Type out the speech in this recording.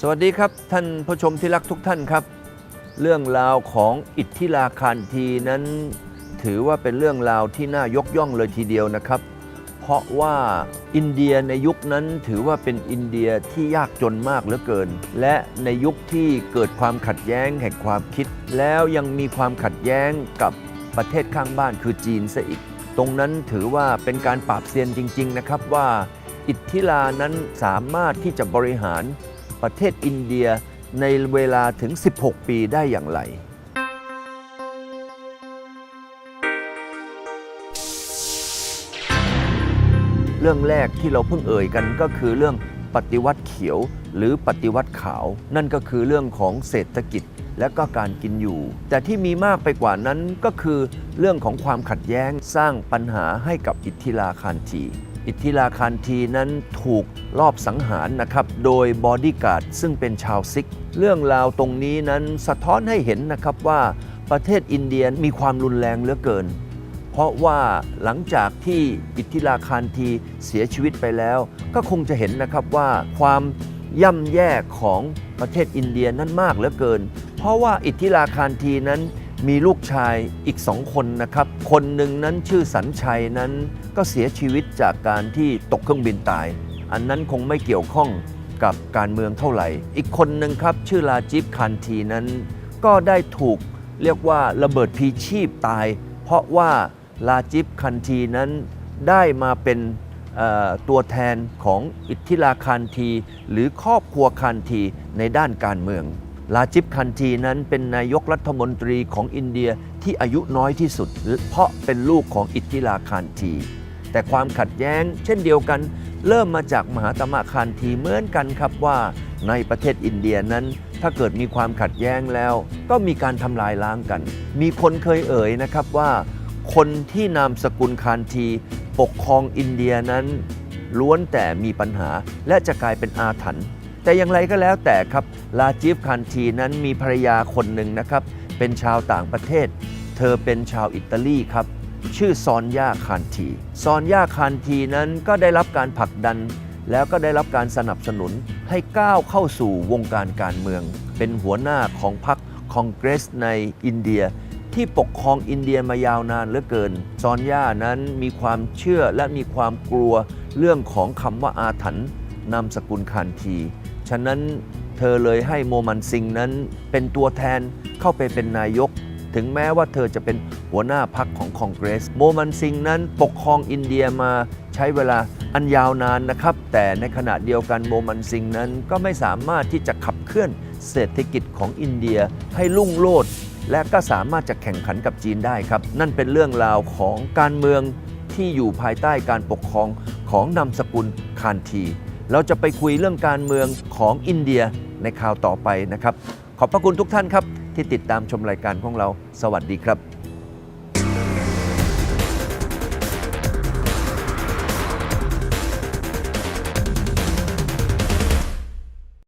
สวัสดีครับท่านผู้ชมที่รักทุกท่านครับ เรื่องราวของอิทธิลาคารทีนั้น ถือว่าเป็นเรื่องราวที่น่ายกย่องเลยทีเดียวนะครับ เพราะว่าอินเดียในยุคนั้นถือว่าเป็นอินเดียที่ยากจนมากเหลือเกิน และในยุคที่เกิดความขัดแย้งแห่งความคิด แล้วยังมีความขัดแย้งกับประเทศข้างบ้านคือจีนซะอีก ตรงนั้นถือว่าเป็นการปราบเซียนจริง ๆ นะครับว่า อิทธิลานั้นสามารถที่จะบริหาร ประเทศอินเดียในเวลาถึง 16 ปีได้อย่างไร เรื่องแรกที่เราเพิ่งเอ่ยกันก็คือเรื่องปฏิวัติเขียวหรือปฏิวัติขาว นั่นก็คือเรื่องของเศรษฐกิจและก็การกินอยู่ แต่ที่มีมากไปกว่านั้นก็คือเรื่องของความขัดแย้งสร้างปัญหาให้กับอิทธิลาคานที อิทธิลาคานทีนั้นถูกลอบสังหารนะครับ โดยบอดี้การ์ดซึ่งเป็นชาวซิก เรื่องราวตรงนี้นั้นสะท้อนให้เห็นนะครับว่าประเทศอินเดียมีความรุนแรงเหลือเกิน เพราะว่าหลังจากที่อิทธิลาคานทีเสียชีวิตไปแล้ว ก็คงจะเห็นนะครับว่าความย่ำแย่ของประเทศอินเดียนั้นมากเหลือเกิน เพราะว่าอิทธิลาคานทีนั้น มีลูกชายอีกสองคนนะครับ คนหนึ่งนั้นชื่อสัญชัยนั้นก็เสียชีวิตจากการที่ตกเครื่องบินตาย อันนั้นคงไม่เกี่ยวข้องกับการเมืองเท่าไหร่ อีกคนหนึ่งครับ ชื่อลาจิบคานทีนั้น ก็ได้ถูกเรียกว่าระเบิดพีชีพตาย เพราะว่าลาจิบคันทีนั้นได้มาเป็นตัวแทนของอิทธิลาคันที หรือครอบครัวคันทีในด้านการเมือง ลาจิบคันทีนั้นเป็นนายกรัฐมนตรีของอินเดียที่อายุน้อยที่สุด เพราะเป็นลูกของอิทธิลาคันที แต่ความขัดแย้ง เช่นเดียวกัน เริ่มมาจากมหาตมะคานทีเหมือนกันครับว่าในประเทศอินเดียนั้น ถ้าเกิดมีความขัดแย้งแล้ว ก็มีการทำลายล้างกัน มีคนเคยเอ่ยนะครับว่า คนที่นามสกุลคานที ปกครองอินเดียนั้น ล้วนแต่มีปัญหาและจะกลายเป็นอาถรรพ์ แต่อย่างไรก็แล้วแต่ครับลาจิฟคานทีนั้นมีภรรยาคนหนึ่งนะครับ เป็นชาวต่างประเทศ เธอเป็นชาวอิตาลีครับ ชื่อซอนยาคานทีซอนยาคานทีนั้นก็ได้รับการผลักดัน แล้วก็ได้รับการสนับสนุนให้ก้าวเข้าสู่วงการการเมือง เป็นหัวหน้าของพรรคคองเกรสในอินเดียที่ปกครองอินเดียมายาวนานเหลือเกิน ซอนย่านั้นมีความเชื่อและมีความกลัวเรื่องของคำว่าอาถรรพ์นามสกุลคานที ฉะนั้นเธอเลยให้โมมันซิงนั้นเป็นตัวแทนเข้าไปเป็นนายก ถึงแม้ว่าเธอจะเป็นหัวหน้าพรรคของคองเกรส โมมันซิงนั้นปกครองอินเดียมาใช้เวลาอันยาวนานนะครับ แต่ในขณะเดียวกันโมมันซิงนั้นก็ไม่สามารถที่จะขับเคลื่อนเศรษฐกิจของอินเดียให้รุ่งโรจน์และก็สามารถจะแข่งขันกับจีนได้ครับ นั่นเป็นเรื่องราวของการเมืองที่อยู่ภายใต้การปกครองของนามสกุลคานที เราจะไปคุยเรื่องการเมืองของอินเดียในข่าวต่อไปนะครับ ขอบพระคุณทุกท่านครับ ที่ติดตามชมรายการของเรา สวัสดีครับ